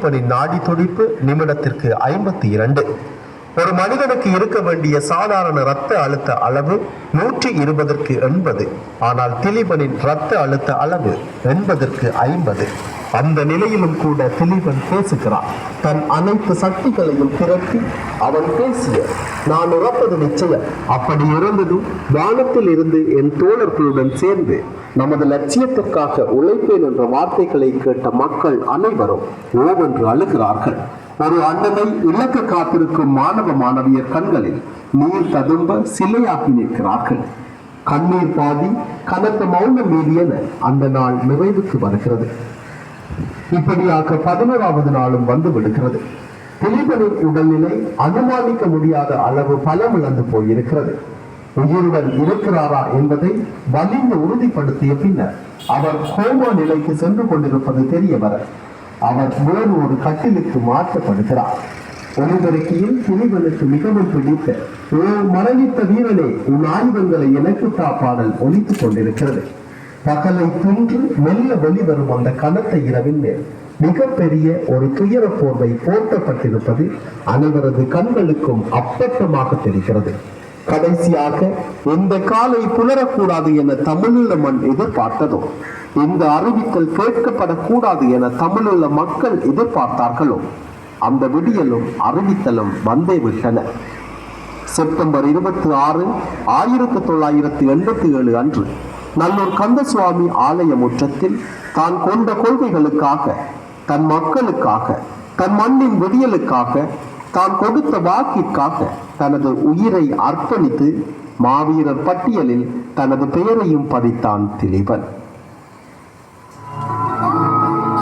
திலீபனின் நாடி துடிப்பு நிமிடத்திற்கு ஐம்பத்தி இரண்டு. ஒரு மனிதனுக்கு இருக்க வேண்டிய சாதாரண இரத்த அழுத்த அளவு நூற்றி இருபதற்கு எண்பது. ஆனால் திலீபனின் இரத்த அழுத்த அளவு எண்பதற்கு ஐம்பது. அந்த நிலையிலும் கூட திலீபன் பேசுகிறான் தன் அனைத்து சக்திகளையும் திரட்டி அவன் பேசிய நான் உறப்பது நிச்சயம். அப்படி இருந்ததும் வானத்தில் இருந்து என் தோழர்களுடன் சேர்ந்து நமது லட்சியத்திற்காக உழைப்பேன் என்ற வார்த்தைகளை கேட்ட மக்கள் அனைவரும் ஓவென்று அழுகிறார்கள். ஒரு அண்ணனை இலக்க காத்திருக்கும் மாணவ மாணவியர் கண்களில் நீர் ததும்ப சிலையாக்கி நிற்கிறார்கள். கண்ணீர் பாதி கனத்த மௌன மீதி என அந்த நாள் நிறைவுக்கு வருகிறது. இப்படியாக பதினோராவது நாளும் வந்து விடுகிறது. திலீபனின் உடல்நிலை அனுமானிக்க முடியாத அளவு பலம் இழந்து போயிருக்கிறது. உயிருடன் இருக்கிறாரா என்பதை வலிந்து உறுதிப்படுத்திய பின்னர் அவர் கோமா நிலைக்கு சென்று கொண்டிருப்பது தெரிய வர அவர் வேறு ஒரு கட்டிலுக்கு மாற்றப்படுகிறார். ஒளிபெருக்கியில் திலீபனுக்கு மிகவும் பிடித்த ஓ மரணித்த வீரனே உன் ஆயுதங்களை எனக்கு தா பாடல் கொண்டிருக்கிறது. பகலை தின்று மெல்ல வெளிவரும் அந்த கனத்த இரவின் மேல். மிகப்பெரிய ஒரு துயர போர்வை போர்த்தப்பட்டிருப்பது அனைவரது கண்களுக்கும் அப்பட்டமாக தெரிகிறது. கடைசியாக இந்த காலை புலரக்கூடாது என தமிழுள்ள மண் எதிர்பார்த்ததோ? இந்த அறிவித்தல் கேட்கப்படக்கூடாது என தமிழுள்ள மக்கள் எதிர்பார்த்தார்களோ? அந்த விடியலும் அறிவித்தலும் வந்தே விட்டன. செப்டம்பர் இருபத்தி ஆறு ஆயிரத்தி தொள்ளாயிரத்தி எண்பத்தி ஏழு அன்று நல்லூர் கந்தசுவாமி ஆலய முற்றத்தில் தான் கொண்ட கொள்கைகளுக்காக தன் மக்களுக்காக தன் மண்ணின் விடியலுக்காக தான் கொடுத்த வாக்கிற்காக தனது உயிரை அர்ப்பணித்து மாவீரர் பட்டியலில் தனது பெயரையும் பதித்தான் திலீபன்.